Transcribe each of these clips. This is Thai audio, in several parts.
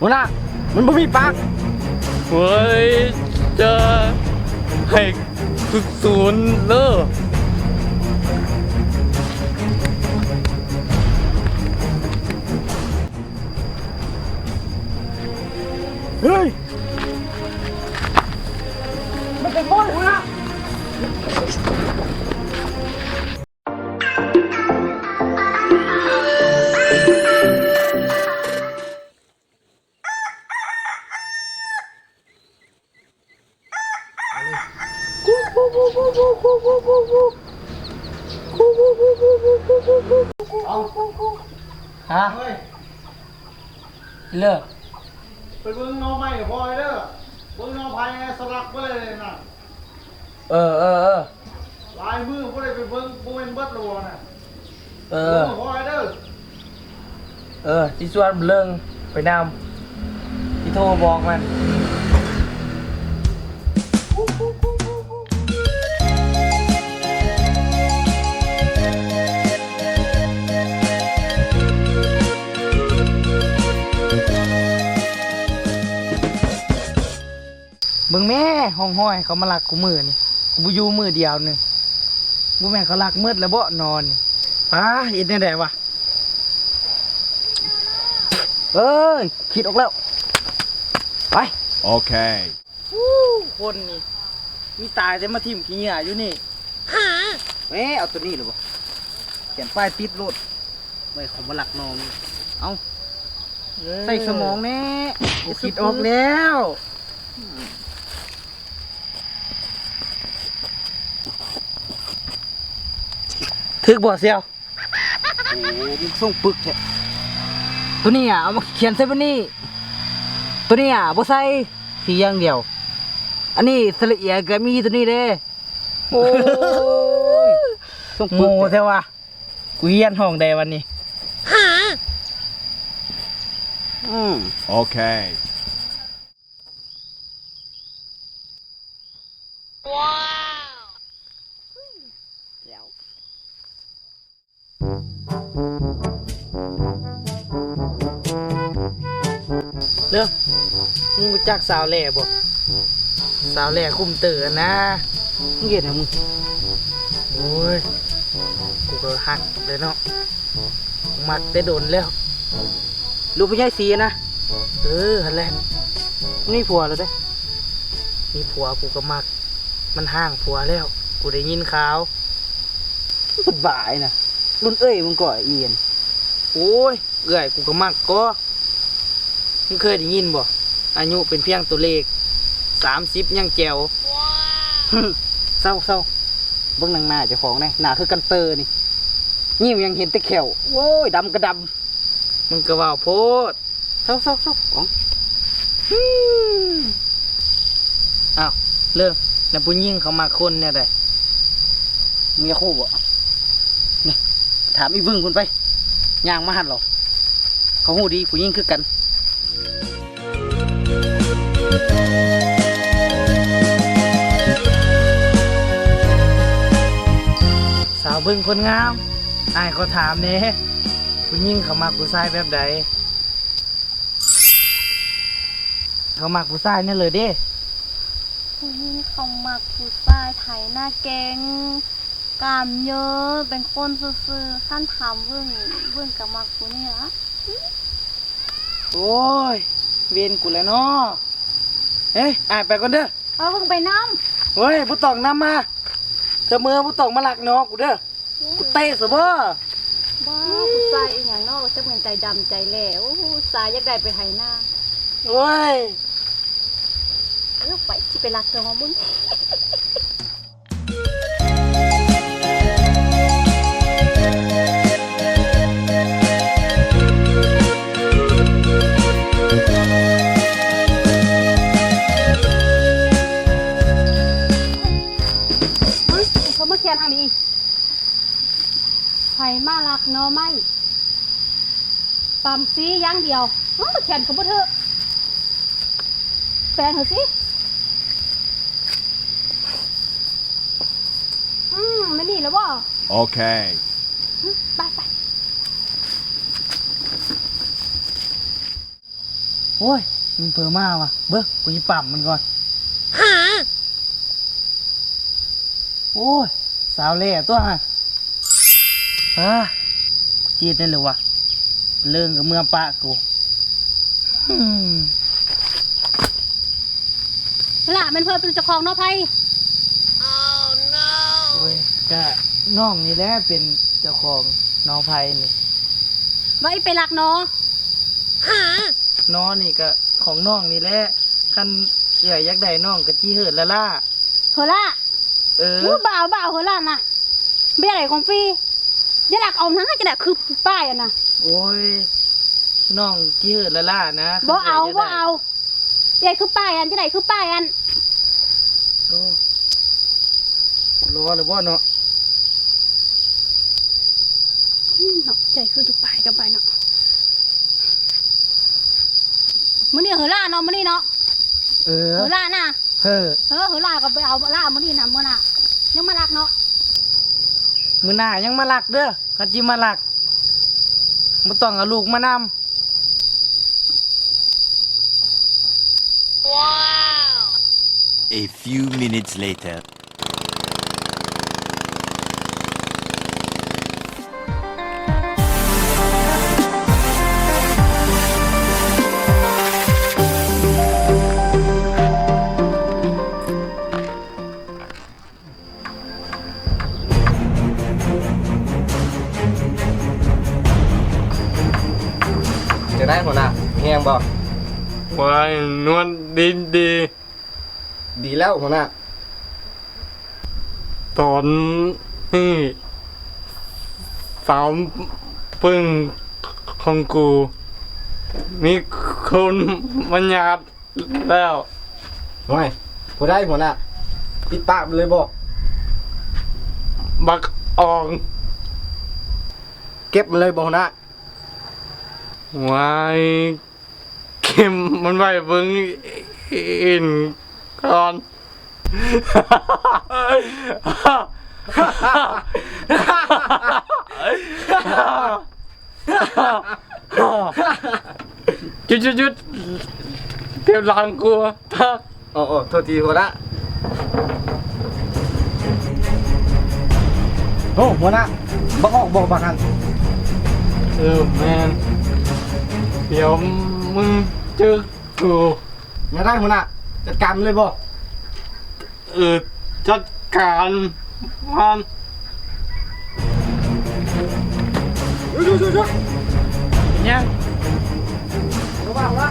หัวหน้ามันบ่มีปากเฮ้ยจะให้สุดศูนย์เลอเฮ้ย มันเป็นบอลหัวหน้า ฮะเลิกไปเบิ่งเงาใหม่พอเด้อเบิ่งเงาภายในสลักบ่ได้เลยน่ะเออเออเออลายมือบ่ได้ไปเบิ่งบ่แม่นเบิดและบ่น่ะเอเบิ่องพอเด้อเออที่ชวนเลิงไปนำที่โทรบอกมัน มึงแม่ห้องห้อยเขามาลักกูมือนี่กูบ่อยู่มือเดียวหนึงบ่แม่นเขาลักมืดแล้วบ่นอนนี่ป้าเฮ็ดแนวใดวะเอ้ยคิดออกแล้ว ไป Okay. คนนี่มีตายแต่มาทิ่มขี้เหงื่ออยู่นี่เอ๊ะเอาตัวนี้หรือบ่เขียนป้ายติดรถไว้ของมาหลักน้องเอาใส่สมองแน่กูคิดออกแล้ว ถึกบ่เซียวโอ้มึงส่งปึกแท้ตัวนี้อะเอามาเขียนใส่บนนี้ตัวนี้อะบ่ใส่สีอย่างเดียว อันนี้สละเอียดก็มีตัวนี้เด้โอ้ยส่งปึกแท้ว่ะกูเฮียนห้องใดวันนี้อืม Okay. เรื่องมึงรู้จักสาวแหล่บ่สาวแหล่คุมเตือนนะมึงเห็นนะมึงโอ้ยกูก็หักเลยเนาะมักได้โดนแล้ว ลูกพี่ใหญ่สีนะเออหันแหละมึงมีผัวแล้วเด้มีผัวกูก็มัก มันห่างผัวแล้ว กูได้ยินข่าวบุดบ่ายนะ รุ่นเอ้ยมึงก่อเอียนโอ้ยเอ้ยกูก็มักก็มึงเคยได้ยินบ่อายุเป็นเพียงตัวเลขสามสิบยังแจวเศร้าเศร้าเบื้องหนังหน้าเจ้าของเนี่ยหน้าคือกันเตอร์นี่ยิ้มยังเห็นแต่แขวโว้ยดำกระดำมึงก็ว่าโพดเศร้าเศร้าเศร้าของอ้าวเรื่องแล้วผู้หญิงเขามาคนเนี่ยได้มึงจะคู่บ่ ถามอีบึ้งคุณไปย่างมาหันหรอเขาหูดีผู้หญิงคือกันสาวเบิ่งคนงามอายเขาถามเน่ผู้หญิงเขามักผู้ชายแบบใดเขามักผู้ชายเนี่ยเลยเด้ผู้หญิงเขามักผู้ชายไทยหน้าเก่ง กล้ามเยอะเป็นคนซื่อๆขั้นถามเบิ่งเบิ่งกับมักผู้นี่ละโอ้ย เวียนกูแล้วเนาะเฮ้ยอายไปก่อนเด้อเอาเบิ่งไปน้เฮ้ยผู้ต้องนำมาเจะมือผู้ต้องมาลักน้องกูเด้อกูเตะซะบ่ำบ้าผู้ชายอีหยังเนาะจะเป็นใจดำใจแหล่โอ้ผู้ชายอยากได้ไปไทยหน้าโอ้ย เออไปสิไปรักเธอของมึง ปั๊มซีอย่างเดียวเอ้ามาเขียนเขาบ่เถอะแปลงเถอะสิอืมไม่นี่แล้วบ่ Okay. ไปไปโอ้ยมึงเผลอมาวะเบิ้งกูจะปั่มมันก่อนโอ้ย สาวเล่ตัวฮะอ่าจีดได้เลยวะ เรื่องกับเมืองปะกูอืมล่ะมันเพิ่มเป็นเจ้าของเนาะไพ่โอ้ยก็น้องนี่แหละเป็นเจ้าของน้องไผ่นี่ว่าไอ้ไปรักเนาะน้องนี่ก็ของน้องนี่แหละคันใหญ่อยากได้น้องก็จี้เหิดละล่าเฮอล่ะเอออู้บ่าวบ่าวเฮอล่ะน่ะไม่ได้ของฟรีเดี๋ยวหลักเอานะจะได้คือป้ายอะนะ โอ้ยน้องจี้เหิดละล่านะบ่เอาคันบ่ใหญ่เอาใหญ่คือป้ายอันจะได้คือป้ายอันโอ้รอเลยบ่เนาะอืมเนาะใหญ่คืออยู่ป้ายกับป้ายเนาะมื้อนี้เฮอล่าเนาะมื้อนี้เนาะเออเฮอล่าน่ะเฮ้อเออเฮอล่าก็ไปเอาล่ามื้อนี้น่ะมื้อน่ะยังมารักเนาะมือหน้ายังมาลักเด้อคันจิมาลัก บ่ต้องเอาลูกมานำ A few minutes later. บ่วายนวลดีดีดีแล้วหัวหน้าตอนนี่สามปึ้งของกู มีคนมันยาดแล้วห่วยบ่ได้หัวหน้าปิดปากไปเลยบ่บักออง เก็บมันเลยบ่หัวหน้าวายเข็ มมันไว้เบิ่งอินก่อนจุดจุดจุดเตรียมหลังกูทักโอ้โอ้โทษทีหัวหน้าโอ้หัวหน้าบ่ออกบ่บักหันเออแมนเดี๋ยวมึง เจอกูมาได้หัวหน้าจัดการมันเลยบ่เออจัดการมันดูดูดูยังระวังวะ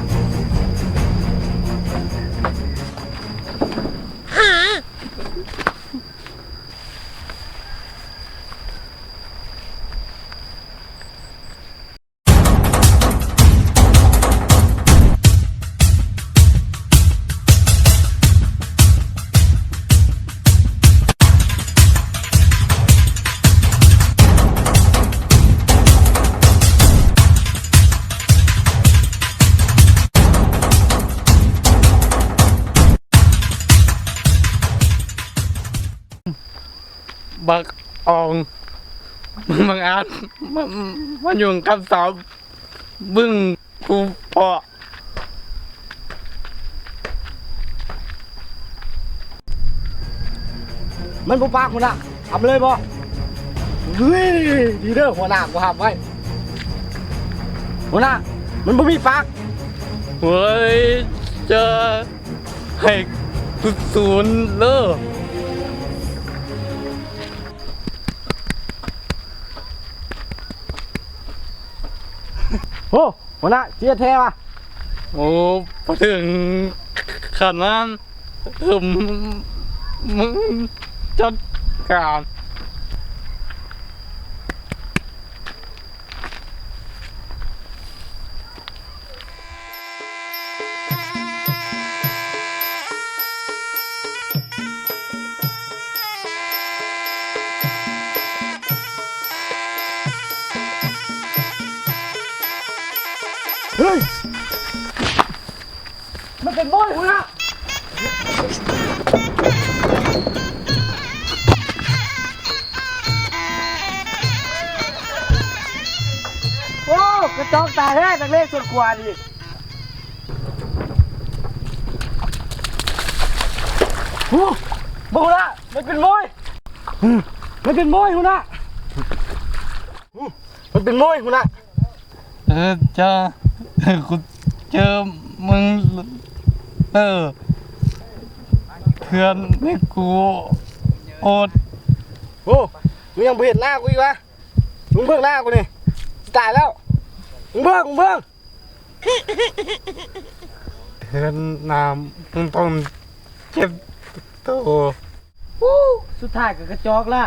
บักอองมึงบังอาจมันมันอยู่กับสาวบึ้งกูพอมันบ่ปากหัวหน้าเอาไปเลยบ่เฮ้ยดีเด้อหัวหน้าบ่ห้ามไว้หัวหน้ามันบ่มีปากเฮ้ยเจะให้กูศูนย์เลิก โอ้หัวหน้าเจียแท้ว่ะโอ้พอถึงขนาดนั้นเออมึงจัดการ โบ้ยมึงอะโอ้กระจอกตาแห้งนักเลงส่วนควานี่หูบูนะมันเป็นมวยมันเป็นมวยหูนะมันเป็นมวยหูนะเออจะคุณเจอมึง เออเพื่อนให้กูอดโอ้มึงยังบ่เห็นหน้ากูอีกวะมึงเบิ่งหน้ากูนี่ตายแล้วมึงเบิ่งมึงเบิ่งเพื่อนน้ำมึงต้องเจ็บตัวสุดท้ายก็กระจอกละ